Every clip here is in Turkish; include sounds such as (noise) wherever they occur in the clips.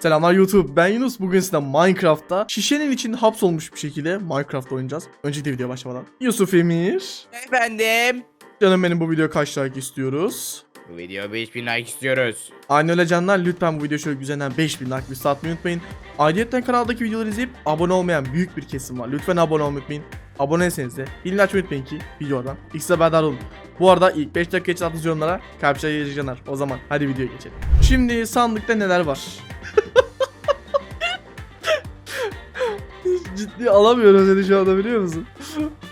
Selamlar YouTube. Ben Yunus. Bugün size Minecraft'ta şişenin içinde hapsolmuş bir şekilde Minecraft oynayacağız. Öncelikle videoya başlamadan. Yusuf Emir. Efendim. Canım benim bu videoya kaç like istiyoruz? Bu video 5000 like istiyoruz. Aynı öyle canlar lütfen bu video şöyle güzelinden 5000 like bir atmayı unutmayın. Ayrıca kanaldaki videoları izleyip abone olmayan büyük bir kesim var. Lütfen abone olmayı unutmayın. Aboneyseniz de bildirim açmayı unutmayın ki videodan ilk haberdar olun. Bu arada ilk 5 dakika için attığınız yorumlara kalp yiyecekler. O zaman hadi videoya geçelim. Şimdi sandıkta neler var? (laughs) Ciddi alamıyorum seni şu anda biliyor musun?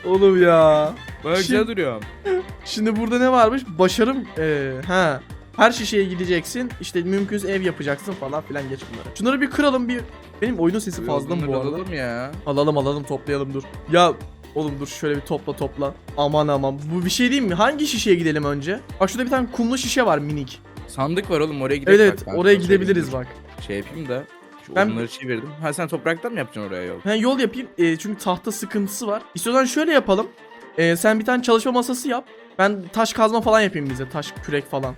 Oğlum ya. Şimdi- güzel duruyor. Şimdi burada ne varmış? Başarım ee, ha. Her şişeye gideceksin. İşte mümkünse ev yapacaksın falan filan geç bunları. Şunları bir kıralım bir. Benim oyunun sesi fazla mı bu arada? Alalım ya. Alalım alalım toplayalım dur. Ya oğlum dur şöyle bir topla topla. Aman aman. Bu bir şey değil mi? Hangi şişeye gidelim önce? Bak şurada bir tane kumlu şişe var minik. Sandık var oğlum oraya gidelim. Evet evet oraya gidebiliriz bak. Şey yapayım da. Şu Ben- odunları çevirdim. Ha sen topraktan mı yapacaksın oraya yol? Ben yol yapayım e, çünkü tahta sıkıntısı var. İstiyorsan şöyle yapalım. E, sen bir tane çalışma masası yap. Ben taş kazma falan yapayım bize. Taş kürek falan.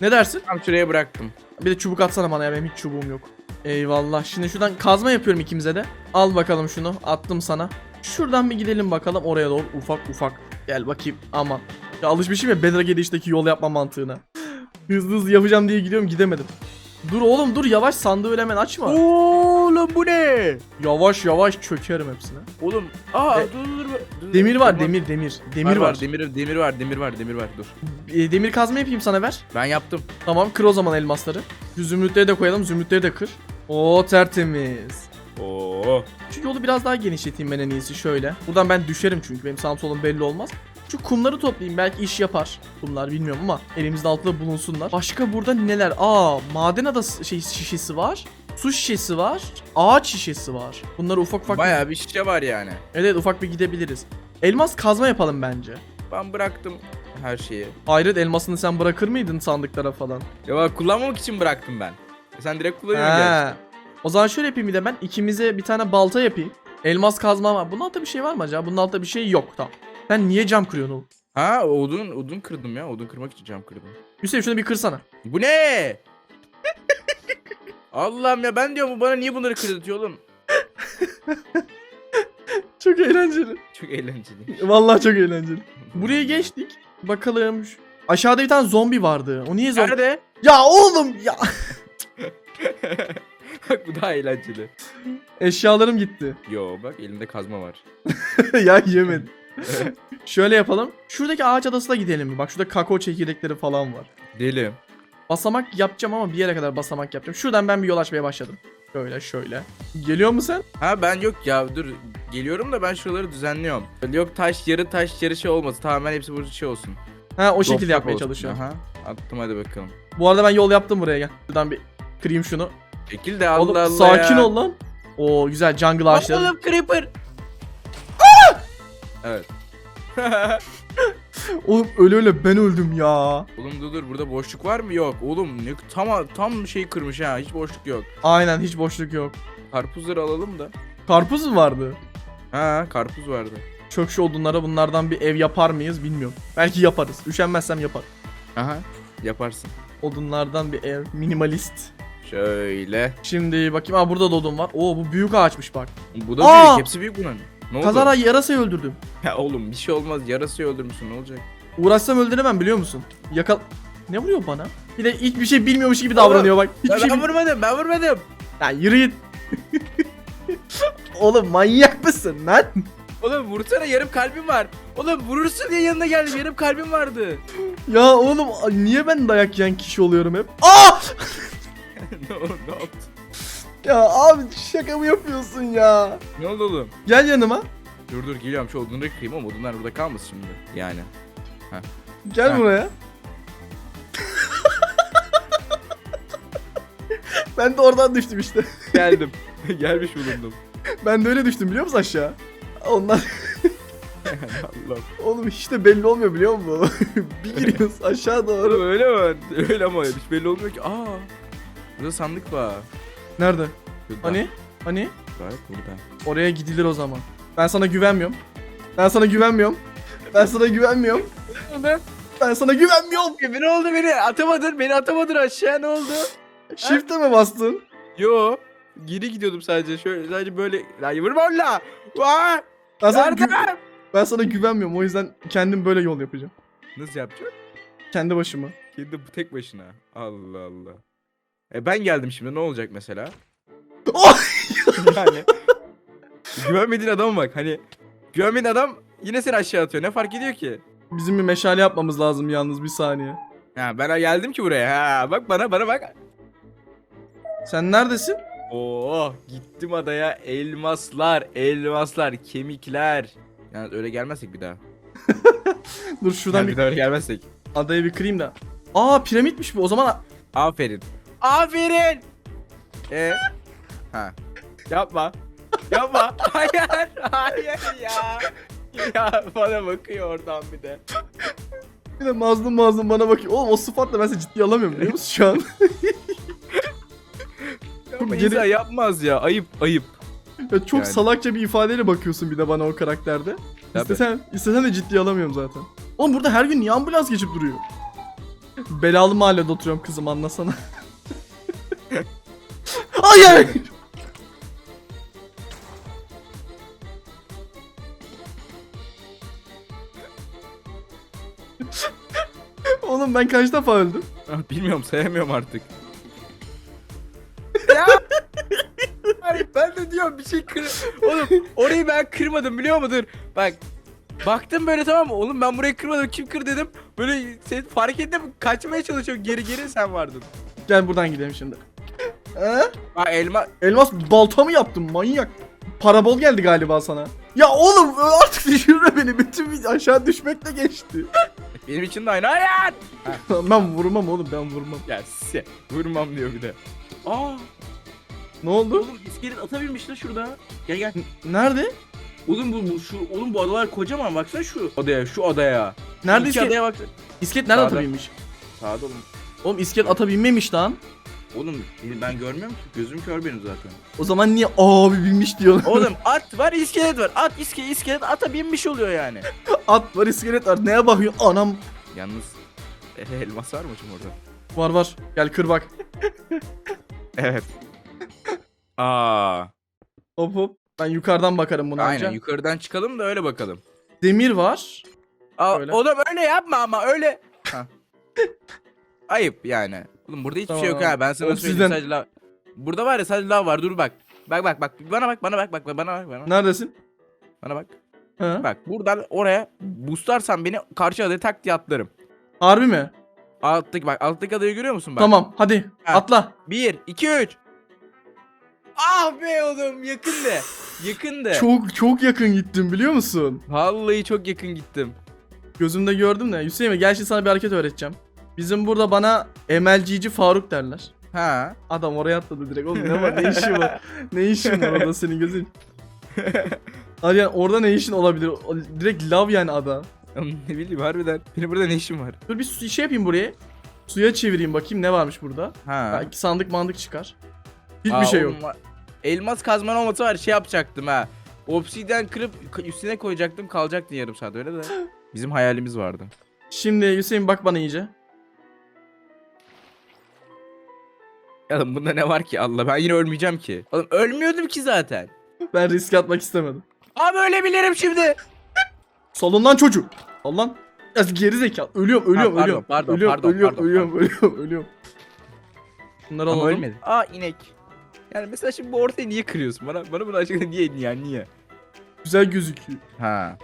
Ne dersin? Tam şuraya bıraktım. Bir de çubuk atsana bana ya benim hiç çubuğum yok. Eyvallah. Şimdi şuradan kazma yapıyorum ikimize de. Al bakalım şunu. Attım sana. Şuradan bir gidelim bakalım oraya doğru ufak ufak. Gel bakayım aman. Ya alışmışım ya Bedrock Edit'teki yol yapma mantığına. hızlı hızlı yapacağım diye gidiyorum gidemedim. Dur oğlum dur yavaş sandığı öyle hemen açma. Oğlum bu ne? Yavaş yavaş çökerim hepsine. Oğlum aa E, dur dur dur. dur. Demir var demir demir. Demir var. Demir, demir var demir var demir var dur. E, demir kazma yapayım sana ver. Ben yaptım. Tamam kır o zaman elmasları. Şu zümrütleri de koyalım zümrütleri de kır. Oo tertemiz. Oo. Şu yolu biraz daha genişleteyim ben en iyisi şöyle. Buradan ben düşerim çünkü benim sağım solum belli olmaz. Şu kumları toplayayım belki iş yapar. Bunlar bilmiyorum ama elimizin altında bulunsunlar. Başka burada neler? Aa maden adası şey şişesi var. Su şişesi var. Ağaç şişesi var. Bunları ufak ufak Bayağı bir şişe var yani. Evetufak bir gidebiliriz. Elmas kazma yapalım bence. Ben bıraktım her şeyi. Hayret elmasını sen bırakır mıydın sandıklara falan? Ya bak kullanmamak için bıraktım ben. E Sen direkt kullanıyorsun. O zaman şöyle yapayım bir de ben ikimize bir tane balta yapayım. Elmas kazma var. Bunun altında bir şey var mı acaba? Bunun altında bir şey yok. Tamam. Sen niye cam kırıyorsun oğlum? Ha odun odun kırdım ya. Odun kırmak için cam kırdım. Hüseyin şunu bir kırsana. Bu ne? (laughs) Allah'ım ya ben diyorum bu bana niye bunları kırdırtıyor oğlum? (laughs) Çok eğlenceli. Çok eğlenceli. Vallahi çok eğlenceli. (laughs) Buraya geçtik. Bakalım. Aşağıda bir tane zombi vardı. O niye zombi? Nerede? Ya oğlum ya. (laughs) Bak bu daha eğlenceli. Eşyalarım gitti. Yo bak elimde kazma var. (laughs) ya yemedim. Şöyle yapalım. Şuradaki ağaç adasına gidelim mi? Bak şurada kakao çekirdekleri falan var. Deli. Basamak yapacağım ama bir yere kadar basamak yapacağım. Şuradan ben bir yol açmaya başladım. Şöyle şöyle. Geliyor mu sen? Ha ben yok ya dur geliyorum da ben şuraları düzenliyorum. Yok taş yarı taş yarı şey olmasın. Tamamen hepsi bu şey olsun. Ha o şekilde yapmaya olsun. çalışıyorum. Aha. Attım hadi bakalım. Bu arada ben yol yaptım buraya gel. Şuradan bir kırayım şunu. Çekil de Allah Oğlum Allah sakin ya. ol lan. Oo güzel jungle ağaçları. Oğlum creeper. Evet. (laughs) Oğlum öyle öyle ben öldüm ya. Oğlum dur dur burada boşluk var mı? Yok. Oğlum ne tam tam şey kırmış ha. Hiç boşluk yok. Aynen hiç boşluk yok. Karpuzları alalım da. Karpuz mu vardı? Ha karpuz vardı. Çök şu odunlara bunlardan bir ev yapar mıyız bilmiyorum. Belki yaparız. Üşenmezsem yapar. Aha yaparsın. Odunlardan bir ev. Minimalist. Şöyle. Şimdi bakayım. Aa burada da odun var. Oo bu büyük ağaçmış bak. Bu da Aa! büyük. Hepsi büyük bunun. Ne oldu? Kazara yarasayı öldürdüm. Ya oğlum bir şey olmaz. Yarasayı öldürmüşsün ne olacak? Uğraşsam öldüremem biliyor musun? Yakal... Ne vuruyor bana? Bir de hiçbir şey bilmiyormuş gibi davranıyor bak. Hiçbir Ya şey ben bil- vurmadım ben vurmadım. Ya yürü git. (laughs) Oğlum manyak mısın lan? Oğlum vursana yarım kalbim var. Oğlum vurursun diye yanına geldim yarım kalbim vardı. Ya oğlum niye ben dayak yiyen kişi oluyorum hep? Aa! (laughs) ne oldu ne oldu? Ya abi şaka mı yapıyorsun ya? Ne oldu oğlum? Gel yanıma. Dur dur geliyorum şu odunları kırayım ama odunlar burada kalmasın şimdi. Yani. Gel Ha. buraya. (laughs) ben de oradan düştüm işte. Geldim. (laughs) Gelmiş bulundum. Ben de öyle düştüm biliyor musun aşağı? Ondan Allah. oğlum hiç de belli olmuyor biliyor musun? bir giriyoruz aşağı doğru. Öyle mi? Öyle ama hiç belli olmuyor ki. Aa. Burada sandık var. Nerede? Şurada. Hani? Hani? Bak burada. Oraya gidilir o zaman. Ben sana güvenmiyorum. Ben sana güvenmiyorum. Ben sana güvenmiyorum. Ne? Ben sana güvenmiyorum. Ne oldu beni? Atamadın. Beni atamadın aşağı ne oldu? Shift'e mi bastın? Yo. Geri gidiyordum sadece. Şöyle sadece böyle. Lan vurma la. Vay. Ben sana, Yardım. ben sana güvenmiyorum o yüzden kendim böyle yol yapacağım. Nasıl yapacağım? Kendi başıma. Kendi bu tek başına. Allah Allah. E ben geldim şimdi ne olacak mesela? Oh! (laughs) yani. güvenmediğin adama bak hani. Güvenmediğin adam yine seni aşağı atıyor. Ne fark ediyor ki? Bizim bir meşale yapmamız lazım yalnız bir saniye. Ha ben geldim ki buraya. Ha bak bana bana bak. Sen neredesin? Oo gittim adaya. Elmaslar, elmaslar, kemikler. Yani öyle gelmezsek bir daha. (laughs) Dur şuradan Yani bir bir daha öyle gelmezsek. adayı bir kırayım da. Aa piramitmiş bu. O zaman Aferin. Aferin. E ha. Yapma. Yapma. (laughs) Hayır. Hayır ya. Ya bana bakıyor oradan bir de. bir de mazlum mazlum bana bakıyor. Oğlum o sıfatla ben seni ciddiye alamıyorum biliyor musun şu an? (laughs) Ama Geri- insan yapmaz ya. Ayıp ayıp. Ya çok Yani. salakça bir ifadeyle bakıyorsun bir de bana o karakterde. Tabii. İstesen, istesen de ciddiye alamıyorum zaten. Oğlum burada her gün niye ambulans geçip duruyor? Belalı mahallede oturuyorum kızım anlasana. Hayır! Oğlum ben kaç defa öldüm? Ah, Bilmiyorum sayamıyorum artık. ya. Hayır, ben de diyorum bir şey kır. Oğlum orayı ben kırmadım biliyor musun? Bak. Baktım böyle tamam mı? Oğlum ben burayı kırmadım. Kim kır dedim. Böyle sen fark ettim. Kaçmaya çalışıyor. Geri geri sen vardın. Gel buradan gidelim şimdi. He? Ha elma. Elmas balta mı yaptın manyak? Parabol geldi galiba sana. Ya oğlum artık (laughs) düşürme beni. Bütün video aşağı düşmekle geçti. (laughs) Benim için de aynı. Hayır. (laughs) ben vurmam oğlum ben vurmam. Ya se. Vurmam diyor bir de. Aa, Ne oldu? oğlum iskelet ata binmiş lan şurada. Gel gel. Nerede? Oğlum bu, bu şu oğlum bu adalar kocaman baksana şu. Odaya şu odaya. Nerede İki iskelet? adaya bak. İskelet nerede Sağda. ata binmiş? Sağda oğlum. Oğlum iskelet ata binmemiş lan. Oğlum ben görmüyorum ki. Gözüm kör benim zaten. O zaman niye abi binmiş diyorsun? Oğlum (laughs) at var iskelet var. At iske iskelet ata binmiş oluyor yani. At var iskelet var. Neye bakıyorsun? Anam. Yalnız e, elmas var mı şimdi orada? Var var. Gel kır bak. (laughs) Evet. Aa. Hop hop. Ben yukarıdan bakarım buna Aynen önce. yukarıdan çıkalım da öyle bakalım. Demir var. Aa, Öyle. oğlum öyle yapma ama öyle. Ayıp yani. Oğlum burada hiçbir şey yok Tamam. ha ben sana Oğlum söyleyeyim sizden- sadece lav. Burada var ya sadece lav var dur bak. Bak bak bak bana bak bana bak bak bana bak bana bak. Neredesin? Bana bak. Ha? Bak buradan oraya boostlarsan beni karşı adaya tak diye atlarım. Harbi mi? Alttaki bak alttaki adayı görüyor musun bak? Tamam hadi Ha. atla. 1 2 3. Ah be oğlum yakındı. Yakındı. Çok çok yakın gittim biliyor musun? Vallahi çok yakın gittim. Gözümde gördüm de. Hüseyin gel şimdi sana bir hareket öğreteceğim. Bizim burada bana MLG'ci Faruk derler. Ha. Adam oraya atladı direkt. Oğlum ne var? Ne işin var? Ne işin var orada senin gözün? (laughs) Hadi yani orada ne işin olabilir? Direkt lav yani ada. Ne bileyim harbiden. Benim burada ne işim var? Dur bir su şey yapayım buraya. Suya çevireyim bakayım ne varmış burada. Ha. Belki sandık mandık çıkar. Hiçbir Aa, şey yok. oğlum. Elmas kazman olması var şey yapacaktım ha. Obsidyen kırıp k- üstüne koyacaktım kalacaktın yarım saat öyle de. (gasps) Bizim hayalimiz vardı. Şimdi Hüseyin bak bana iyice. Oğlum bunda ne var ki Allah ben yine ölmeyeceğim ki. Oğlum ölmüyordum ki zaten. Ben riske atmak istemedim. Abi ölebilirim şimdi. Salın lan çocuk. Al lan. Ya geri zekalı. Ölüyorum, ölüyorum, pardon, ölüyorum. pardon, ölüyorum, pardon, ölüyorum, pardon, ölüyorum, ölüyorum, ölüyorum. Bunları Ama alalım. ölmedi. Aa inek. Yani mesela şimdi bu ortayı niye kırıyorsun? Bana bana bunu açıkla niye niye niye? Güzel gözüküyor. Ha.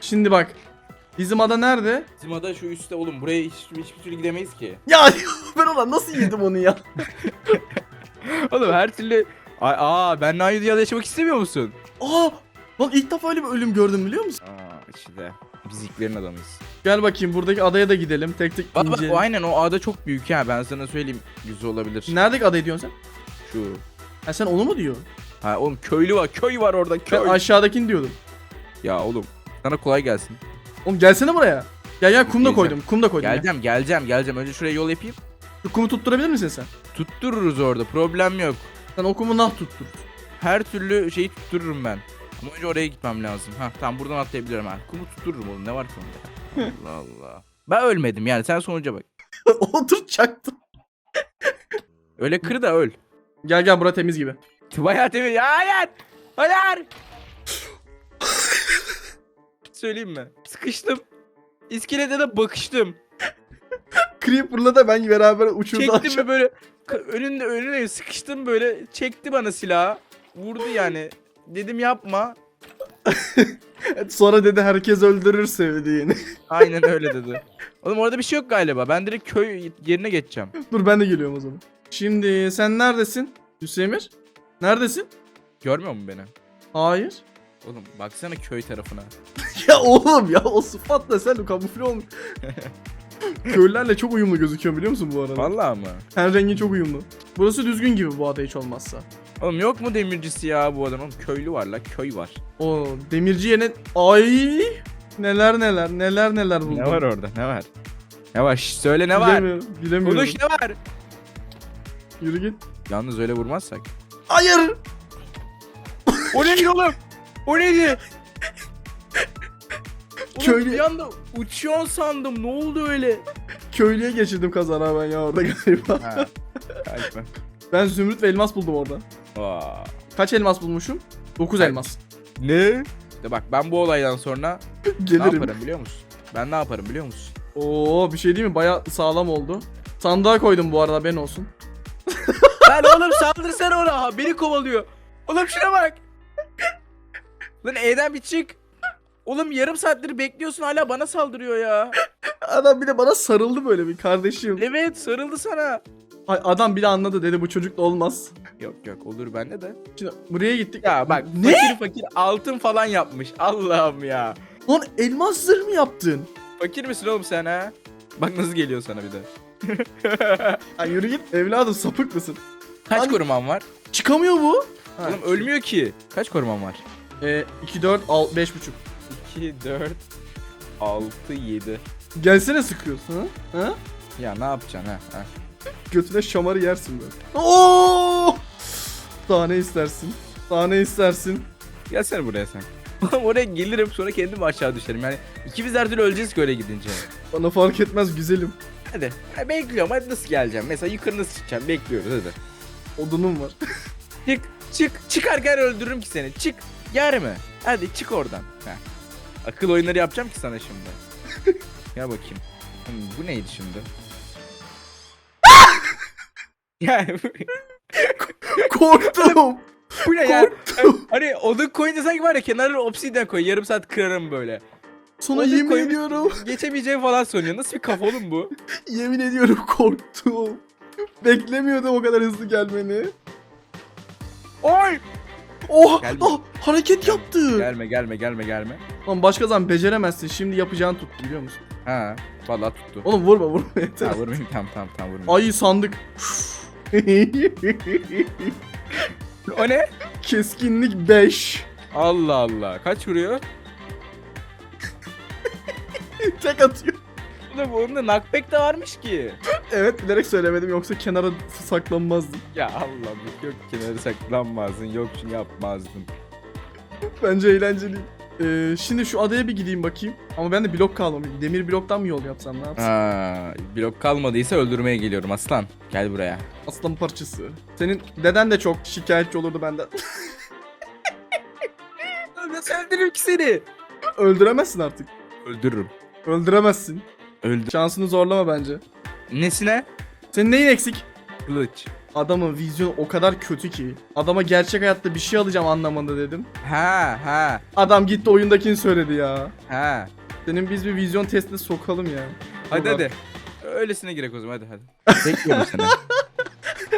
Şimdi bak. Bizim ada nerede? Bizim ada şu üstte oğlum buraya hiç, hiçbir türlü gidemeyiz ki. Ya (laughs) ben ona nasıl yedim onu ya? (laughs) Oğlum her türlü Ay, aa ben aynı dünyada yaşamak istemiyor musun? Aa! Lan ilk defa öyle bir ölüm gördüm biliyor musun? Aa işte biz ilklerin adamıyız. Gel bakayım buradaki adaya da gidelim. Tek tek Bak bak inceleyelim. o aynen o ada çok büyük ha ben sana söyleyeyim güzel olabilir. Neredeki adayı diyorsun sen? Şu. Ha sen onu mu diyorsun? Ha oğlum köylü var köy var orada Ben köy. aşağıdakini diyordum. Ya oğlum sana kolay gelsin. Oğlum gelsene buraya. Gel gel kum da Geleceğim. koydum. Kum da koydum. ya. Geleceğim geleceğim geleceğim önce şuraya yol yapayım. Şu kumu tutturabilir misin sen? Tuttururuz orada problem yok. Sen o kumu nah tuttur. Her türlü şeyi tuttururum ben. Ama önce oraya gitmem lazım. Ha tamam buradan atlayabilirim ha. Kumu tuttururum oğlum ne var ki onda? (laughs) Allah Allah. Ben ölmedim yani sen sonuca bak. (laughs) Oturacaktım. Öyle kır da öl. Gel gel bura temiz gibi. Bayağı temiz. Hayır. Hayır. (laughs) Söyleyeyim mi? Sıkıştım. İskelete de bakıştım. Creeper'la da ben beraber uçurdu Çekti mi böyle önünde önüne sıkıştım böyle çekti bana silahı. Vurdu yani. Dedim yapma. (laughs) Sonra dedi herkes öldürür sevdiğini. (laughs) Aynen öyle dedi. Oğlum orada bir şey yok galiba. Ben direkt köy yerine geçeceğim. Dur ben de geliyorum o zaman. Şimdi sen neredesin? Hüsemir? Neredesin? Görmüyor musun beni? Hayır. Oğlum baksana köy tarafına. (laughs) (laughs) ya oğlum ya o sıfatla sen kamufle olmuş. (laughs) Köylülerle çok uyumlu gözüküyor biliyor musun bu arada? Vallahi mı? Her rengi çok uyumlu. Burası düzgün gibi bu ada hiç olmazsa. Oğlum yok mu demircisi ya bu adam? Oğlum köylü var la köy var. O demirci yerine... Ay! Neler neler neler neler buldum. Ne var orada? Ne var? Ne var? Şş, söyle ne var? Bilemiyorum. Bilemiyorum. Konuş ne var? Yürü git. Yalnız öyle vurmazsak. Hayır! O neydi oğlum? O neydi? Oğlum Köylü- bir anda uçuyorsun sandım. Ne oldu öyle? Köylüye geçirdim kazara ben ya orada galiba. Ha. Ben zümrüt ve elmas buldum orada. Aa. Kaç elmas bulmuşum? 9 Kaç? elmas. Ne? İşte bak ben bu olaydan sonra ne Gelirim. yaparım biliyor musun? Ben ne yaparım biliyor musun? Oo bir şey değil mi? Baya sağlam oldu. Sandığa koydum bu arada ben olsun. (laughs) Lan oğlum saldırsana ona. Beni kovalıyor. Oğlum şuna bak. Lan E'den bir çık. Oğlum yarım saattir bekliyorsun hala bana saldırıyor ya. Adam bir de bana sarıldı böyle bir kardeşim. Evet sarıldı sana. Ay, adam bir de anladı dedi bu çocukla olmaz. Yok yok olur bende de. Şimdi buraya gittik. Ya bak Ne? fakir fakir altın falan yapmış. Allah'ım ya. Lan elmas zırh mı yaptın? Fakir misin oğlum sen ha? Bak nasıl geliyor sana bir de. (laughs) Ay yürü git. Evladım sapık mısın? Kaç Abi- koruman var? Çıkamıyor bu. Ha. Oğlum ölmüyor ki. Kaç koruman var? Ee, 2, 4, 5 buçuk. 2, 4, 6, 7. Gelsene sıkıyorsun ha? ha? Ya ne yapacaksın ha? ha? Götüne şamarı yersin böyle. Oo! Daha ne istersin? Daha ne istersin? Gelsene buraya sen. (laughs) Oraya gelirim sonra kendim aşağı düşerim. Yani ikimiz her türlü öleceğiz ki öyle gidince. Bana fark etmez güzelim. Hadi. Ha, bekliyorum hadi nasıl geleceğim? Mesela yukarı nasıl çıkacağım? Bekliyoruz hadi. Odunum var. (laughs) Çık çık çıkarken öldürürüm ki seni. Çık. Yer mi? Hadi çık oradan. Heh. Akıl oyunları yapacağım ki sana şimdi. (laughs) ya bakayım. Hmm, bu neydi şimdi? (laughs) ya Korktum. bu ne ya? Korktum. Hani odun koyunca sanki var ya kenarına obsidyen koy. Yarım saat kırarım böyle. Sana Odun yemin koymuş- ediyorum. (laughs) Geçemeyeceğim falan sanıyor. Nasıl bir kafa oğlum bu? Yemin ediyorum korktum. Beklemiyordum o kadar hızlı gelmeni. Oy! Oh, Gelme. ah, hareket yaptı. Gelme gelme gelme gelme. Lan başka zaman beceremezsin. Şimdi yapacağını tut biliyor musun? Ha, vallahi tuttu. Oğlum vurma vurma yeter. Ha vurmayayım tamam tamam tamam vurmayayım. Ay sandık. O ne? Keskinlik 5. Allah Allah. Kaç vuruyor? Tek atıyor. Oğlum onda knockback de varmış ki. Evet bilerek söylemedim yoksa kenara saklanmazdım. Ya Allah'ım yok kenara saklanmazdın yok şunu yapmazdın. Bence eğlenceli. Ee, şimdi şu adaya bir gideyim bakayım. Ama ben de blok kalmamış. Demir bloktan mı yol yapsam ne yapsam? Ha, blok kalmadıysa öldürmeye geliyorum aslan. Gel buraya. Aslan parçası. Senin deden de çok şikayetçi olurdu benden. (laughs) Nasıl öldürürüm ki seni? Öldüremezsin artık. Öldürürüm. Öldüremezsin. Öldür. Şansını zorlama bence. Nesine? Senin neyin eksik? Kılıç. Adamın vizyonu o kadar kötü ki. Adama gerçek hayatta bir şey alacağım anlamında dedim. Ha ha Adam gitti oyundakini söyledi ya. ha. Senin biz bir vizyon testine sokalım ya. Hadi Dur hadi. Öylesine girek o zaman hadi hadi. (laughs) Bekliyorum seni.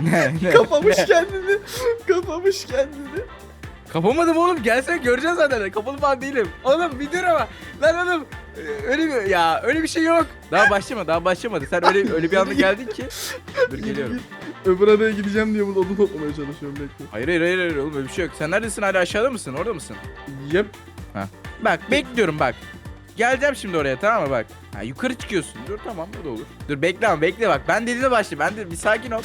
(laughs) ne ne? Kapamış ne? kendini. Kapamış kendini. Kapamadım oğlum gelsene göreceğiz zaten. Kapalı falan değilim. Oğlum bir dur ama. Lan oğlum öyle bir ya öyle bir şey yok. Daha başlama daha başlamadı. Sen öyle öyle bir anda geldin ki. Dur geliyorum. Öbür adaya gideceğim diye burada odun toplamaya çalışıyorum bekle. Hayır hayır hayır, hayır oğlum öyle bir şey yok. Sen neredesin hala aşağıda mısın? Orada mısın? Yep. Bak bekliyorum bak. Geleceğim şimdi oraya tamam mı bak. Ha yukarı çıkıyorsun. Dur tamam o da olur. Dur bekle ama bekle bak. Ben dediğine başla. Ben de bir sakin ol.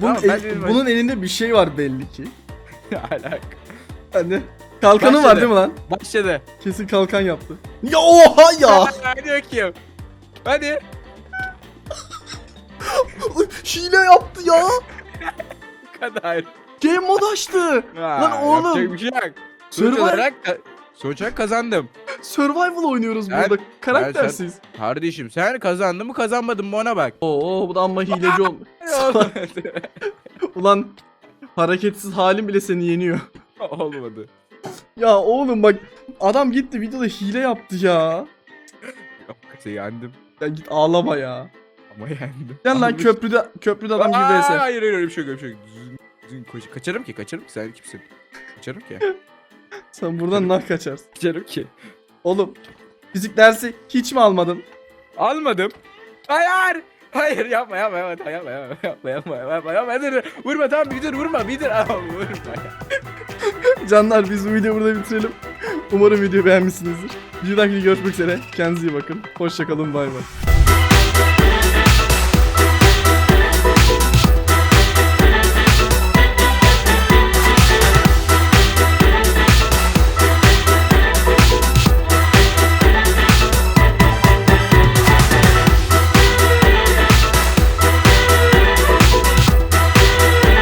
Bunun, Tamam, el- bunun elinde bir şey var belli ki. (laughs) Alak. Hani kalkanı var değil mi lan? Başladı. Kesin kalkan yaptı. Ya oha ya. (laughs) Hadi bakayım. Hadi. Hile yaptı ya. (laughs) Bu kadar. Game mod açtı. Lan oğlum. Yapacak bir şey yok. Sonuç Survival, olarak, sonuç olarak kazandım. survival oynuyoruz Ben- burada. Karaktersiz. Kardeşim sen kazandın mı kazanmadın mı ona bak. Oo bu da amma hileci olmuş. (laughs) Ulan hareketsiz halim bile seni yeniyor. Olmadı. Ya oğlum bak adam gitti videoda hile yaptı ya. Yok yendim. Ya git ağlama ya. Ama yendim. Gel lan Almış- köprüde köprüde adam gibi Aa, vs. Hayır hayır öyle bir şey yok öyle bir şey yok. Düzgün- düzgün koş- Kaçarım ki kaçarım ki sen kimsin? Kaçarım ki. (laughs) Sen buradan nah kaçarsın. Kaçarım ki. Oğlum fizik dersi hiç mi almadın? Almadım. Hayır. Hayır yapma yapma yapma yapma yapma yapma yapma yapma yapma dur vurma tamam bir dur vurma bir dur vurma (laughs) Canlar biz bu videoyu burada bitirelim. Umarım video beğenmişsinizdir. Bir dahaki görüşmek üzere. Kendinize iyi bakın. Hoşçakalın bay bay.